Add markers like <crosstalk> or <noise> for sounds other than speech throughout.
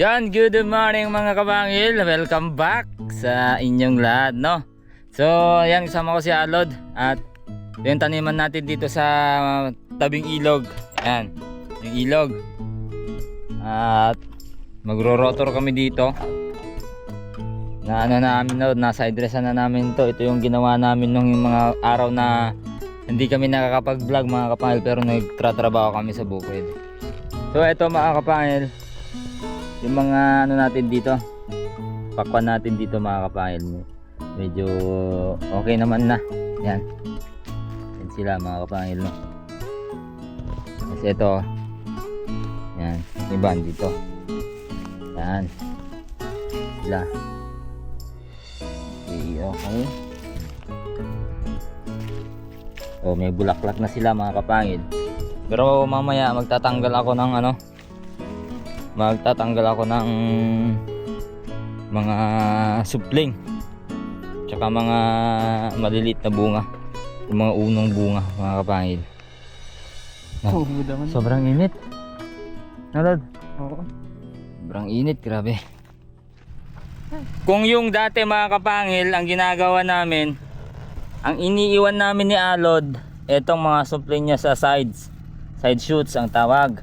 Yan, good morning mga kabangil. Welcome back sa inyong lahat, no? So, yan, kasama ko si Alod at yung taniman natin dito sa tabing ilog. Yan, yung ilog. At magro-rotor kami dito. Na ano namin no, nasa addressan na namin to. Ito yung ginawa namin nung yung mga araw na hindi kami nakakapag-vlog mga kapangil pero nagtratrabaho kami sa bukid. So, ito mga kapangil, yung mga ano natin dito pakwan natin dito mga kapangil medyo okay naman na. Yan. Yan sila mga kapangil no? kasi ito. Yan. Iba dito yan. Sila. Okay, okay. Oh may bulaklak na sila mga kapangil pero mamaya magtatanggal ako ng ano magtatanggal ako ng mga supling. Tsaka mga maliliit na bunga. Yung mga unong bunga mga kapangil. Sobrang init. Nalad? Oo. sobrang init grabe. Kung yung dati mga kapangil ang ginagawa namin ang iniiwan namin ni Alod etong mga supling niya sa sides. Side shoots ang tawag.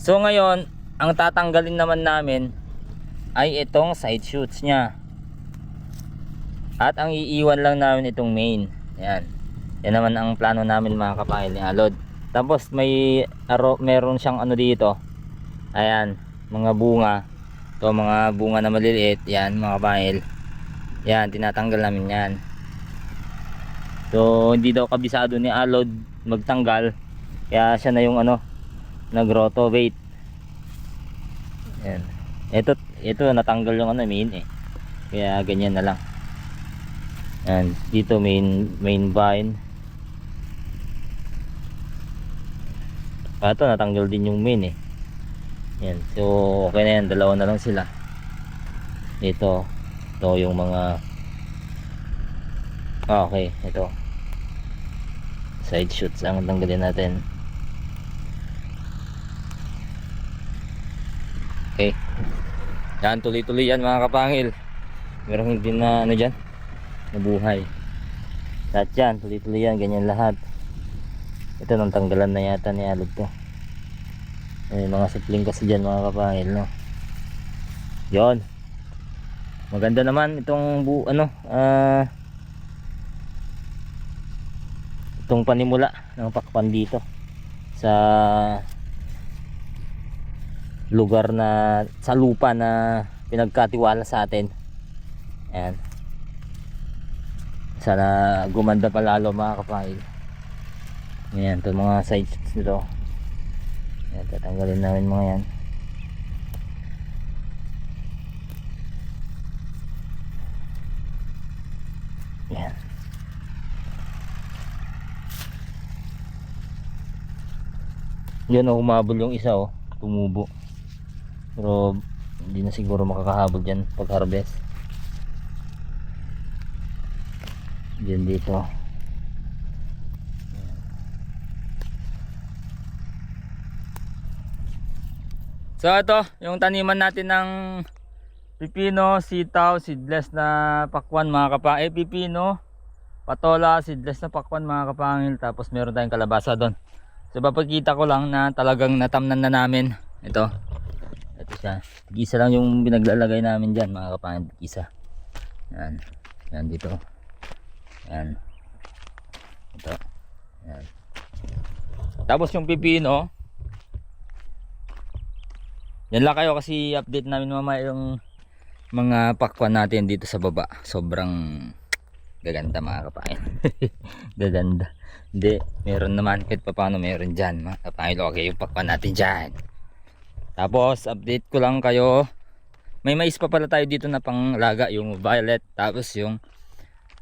So ngayon ang tatanggalin naman namin ay itong side shoots niya. At ang iiwan lang namin itong main. Yan. Yan naman ang plano namin mga kapahil ni Alod. Tapos may aro, meron siyang ano dito. Ayan, mga bunga. To mga bunga na maliliit. Yan, mga kapahil. Yan, tinatanggal namin yan. So, hindi daw kabisado ni Alod magtanggal. Kaya siya na yung ano, nag-rotovate. Yan. Ito, ito natanggal yung ano main eh. Kaya ganyan na lang. Yan, dito main main vine. Ah, ito natanggal din yung main eh. Yan. So, okay na yan. Dalawa na lang sila. Ito. Ito yung mga ah, okay. Ito. Side shoots ang tanggalin natin. Okay. Yan, tuloy-tuloy yan mga kapangil. Meron hindi na ano dyan, nabuhay. Lahat yan, tuloy-tuloy yan, ganyan lahat. Ito nang tanggalan na yata ni Alod to. May mga supling kasi dyan mga kapangil, no? Yon. Maganda naman itong bu ano, ah itong panimula ng pakpan dito sa lugar na sa lupa na pinagkatiwala sa atin. Ayan. Sana gumanda pa lalo mga kapahil ayan ito mga side shoots nito. Ayan tatanggalin namin mga yan. Ayan. Yun oh humabol yung isa oh. Tumubo pero hindi na siguro makakahabol dyan pag harvest dyan dito. So ito yung taniman natin ng pipino, sitaw, seedless na pakwan mga kapangil eh pipino, patola, seedless na pakwan mga kapangil. Tapos meron tayong kalabasa doon. So papakita ko lang na talagang natamnan na namin. Ito siya. Isa lang yung binaglalagay namin dyan mga kapangin. Isa. Yan. Yan dito. Yan. Ito. Yan. Tapos yung pipino. Yan lang kayo kasi update namin mamaya yung mga pakwan natin dito sa baba. Sobrang gaganda mga kapangin. <laughs> gaganda. Hindi. Meron naman kahit pa paano meron dyan mga kapangin. Okay yung pakwan natin dyan. Tapos update ko lang kayo. May mais pa pala tayo dito na panglaga, yung violet, tapos yung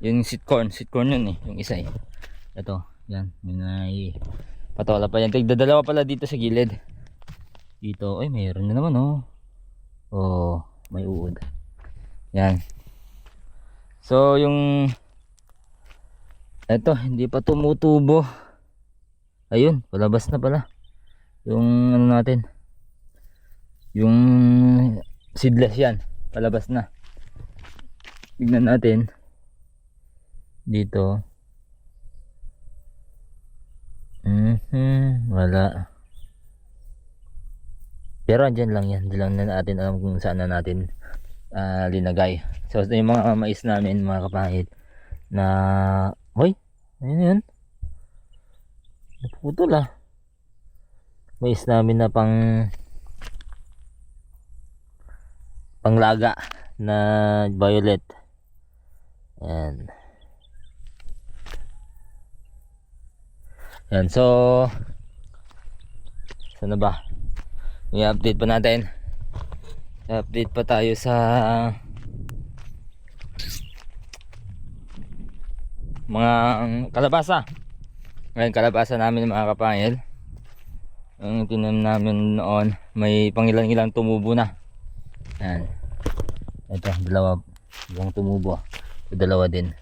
yung sweet corn, sweet corn yun eh, yung isa eh. Ito, yan, may patola pa yan. Tigda dalawa pala dito sa gilid. Dito, ay mayroon na naman oh. Oh, may uod. Yan. So yung ito, hindi pa tumutubo. Ayun, palabas na pala. Yung ano natin, yung seedless yan. Palabas na. Tignan natin. Dito. Mhm, wala. Pero andyan lang yan. Di lang na natin alam kung saan na natin ah, linagay. So, yung mga mais namin, mga kapangit, na, hoy, ayun yun. Naputol ah. Mais namin na pang, panglaga na violet. Ayan. Yan, so, saan na ba? May update pa natin. Update pa tayo sa mga kalabasa. Ngayon, kalabasa namin mga kapangil. Ang tinan namin noon, may pangilan-ilang tumubo na. Yan. Ito, dalawa. Dalawang tumubo. Ito, dalawa din.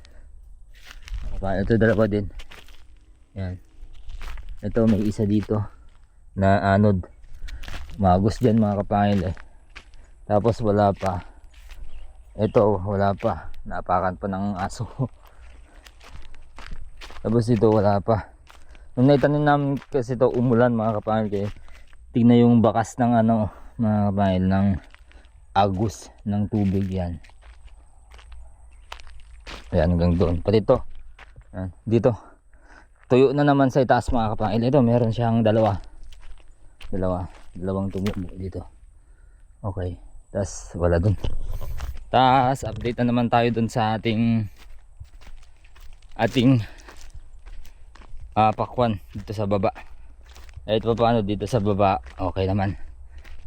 Ito, dalawa din. Yan. Ito, may isa dito na anod. Magos dyan mga kapangil eh. Tapos wala pa. Ito, wala pa. Napakan pa ng aso. <laughs> Tapos dito wala pa. Nung naitanim namin kasi ito umulan mga kapangil kaya tignan yung bakas ng ano mga kapangil ng agus ng tubig yan. Ayan hanggang doon. Pati ito. Ayan, dito. Tuyo na naman sa itaas mga kapangil. Ito meron siyang dalawa. Dalawa. Dalawang tumubo dito. Okay. Tapos wala dun. Tapos update na naman tayo dun sa ating ating ah pakwan dito sa baba. Eh, ito pa paano dito sa baba. Okay naman.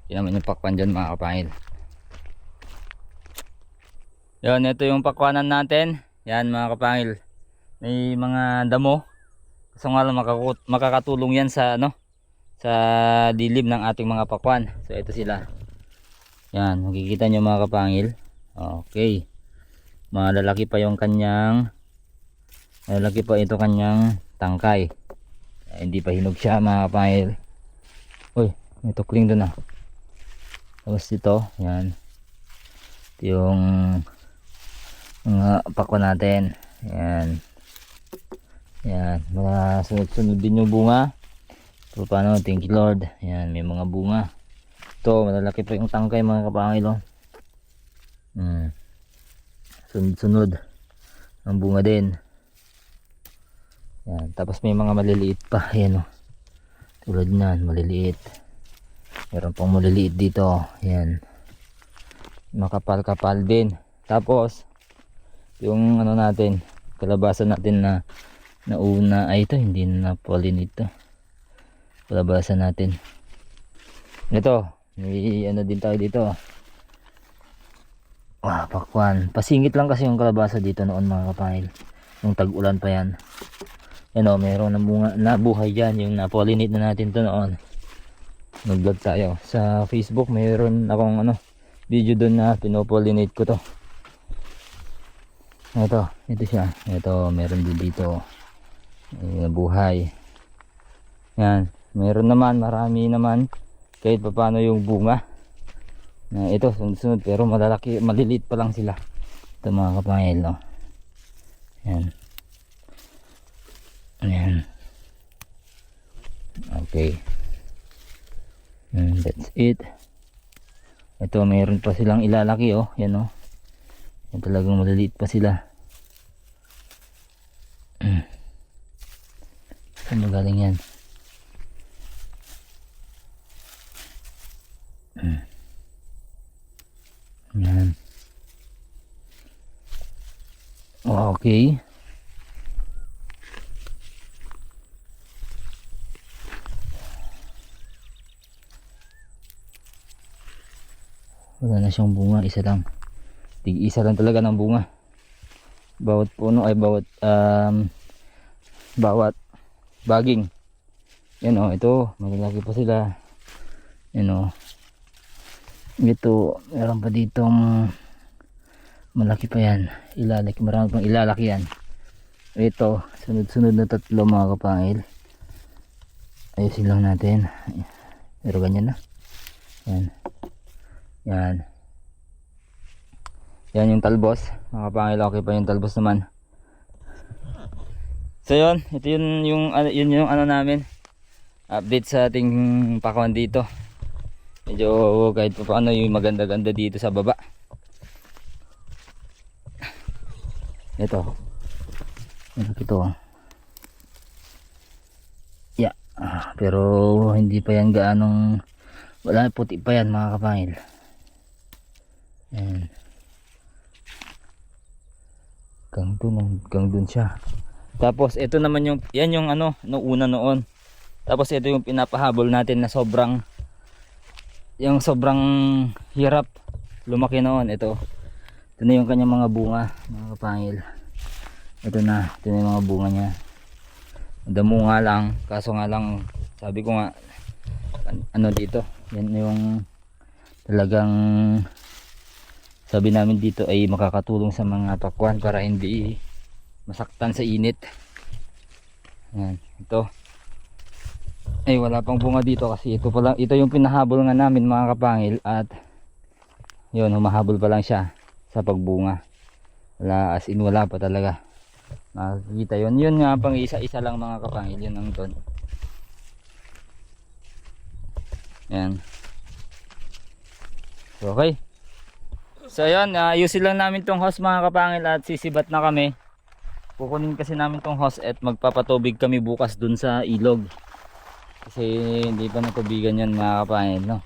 Yan naman yung pakwan dyan mga kapangil. Yan, ito yung pakwanan natin. Yan mga kapangil. May mga damo. Kaso nga lang makakatulong yan sa ano sa dilim ng ating mga pakwan. So ito sila. Yan, makikita nyo mga kapangil. Okay. Malalaki pa yung kanyang malalaki pa ito kanyang tangkay. Eh, hindi pa hinog siya mga kapangil. Uy, may tukling doon ah. Tapos dito, yan. Ito yung mga pakwan natin. Yan. Yan, mga sunod-sunod din yung bunga. So paano, thank you Lord. Yan, may mga bunga. Ito, malalaki pa yung tangkay mga kapangil. Oh. Hmm. Sunod-sunod. Ang bunga din. Yan, tapos may mga maliliit pa. Yan oh. Tulad nan, maliliit. Meron pang maliliit dito. Yan. Makapal-kapal din. Tapos, yung ano natin, kalabasa natin na nauna, ay ito, hindi na pollinate ito. Kalabasa natin. Ito, may ano din tayo dito. Wah, pakwan. Pasingit lang kasi yung kalabasa dito noon mga kapahil. Nung tag-ulan pa yan. Yan o, meron na bunga, nabuhay dyan. Yung na-pollinate na natin to noon. Nag-vlog tayo. Sa Facebook, mayroon akong ano, video doon na pinopollinate ko to. Ito, ito siya. Ito, meron din dito. Ay, nabuhay. Yan. Meron naman, marami naman. Kahit pa paano yung bunga. Na ito, sunod-sunod. Pero malalaki, maliliit pa lang sila. Ito mga kapangil, no. Yan. Yan. Okay. And that's it. Ito, mayroon pa silang ilalaki, oh. Yan, oh. Yan talagang maliliit pa sila. <clears throat> Saan ba galing yan? <clears throat> Yan. Okay. Wala na siyang bunga, isa lang. Tig isa lang talaga ng bunga. Bawat puno ay bawat um, bawat baging. Yan o, ito, malalaki pa sila. Yan o. Ito, meron pa ditong malaki pa yan. Ilalaki, marami pang ilalaki yan. Ito, sunod-sunod na tatlo mga kapangil. Ayusin lang natin. Pero ganyan na. Yan. Yan. Yan yung talbos. Mga kapangil, okay pa yung talbos naman. So yun, ito yun yung, ano- yun yung ano namin. Update sa ating pakawan dito. Medyo kahit pa paano yung maganda-ganda dito sa baba. Ito. Ito. Yeah. Ah, pero hindi pa yan gaanong wala puti pa yan mga kapangil. Yan. Gang dun, gang dun siya. Tapos ito naman yung yan yung ano no una noon. Tapos ito yung pinapahabol natin na sobrang yung sobrang hirap lumaki noon ito. Ito na yung kanyang mga bunga, mga kapangil. Ito na, ito na yung mga bunga niya. Damo nga lang, kaso nga lang sabi ko nga an- ano dito, yan yung talagang sabi namin dito ay makakatulong sa mga pakwan para hindi masaktan sa init. Yan, ito. Ay wala pang bunga dito kasi ito pa lang, ito yung pinahabol nga namin mga kapangil at yun, humahabol pa lang siya sa pagbunga. Wala as in wala pa talaga. Makikita yun. Yun nga pang isa-isa lang mga kapangil, yun ang ton. Yan. Okay. So ayun, ayusin lang namin tong hose mga kapangil at sisibat na kami. Kukunin kasi namin tong hose at magpapatubig kami bukas dun sa ilog. Kasi hindi pa natubigan yan mga kapangil, no?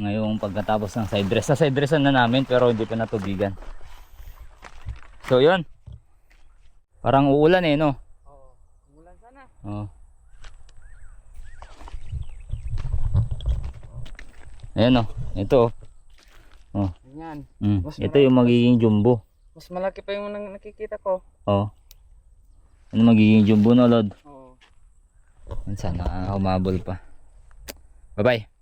Ngayong pagkatapos ng side dress. Sa side dressan na namin pero hindi pa natubigan. So yun. Parang uulan eh, no? Oo. Umulan sana. Oo. Ayan oh, ito oh. Oh, Yan. mm. Mas ito yung magiging jumbo. Mas malaki pa yung nakikita ko. Oh. Ano magiging jumbo no, Lord? Oo. Sana humabol pa. Bye-bye.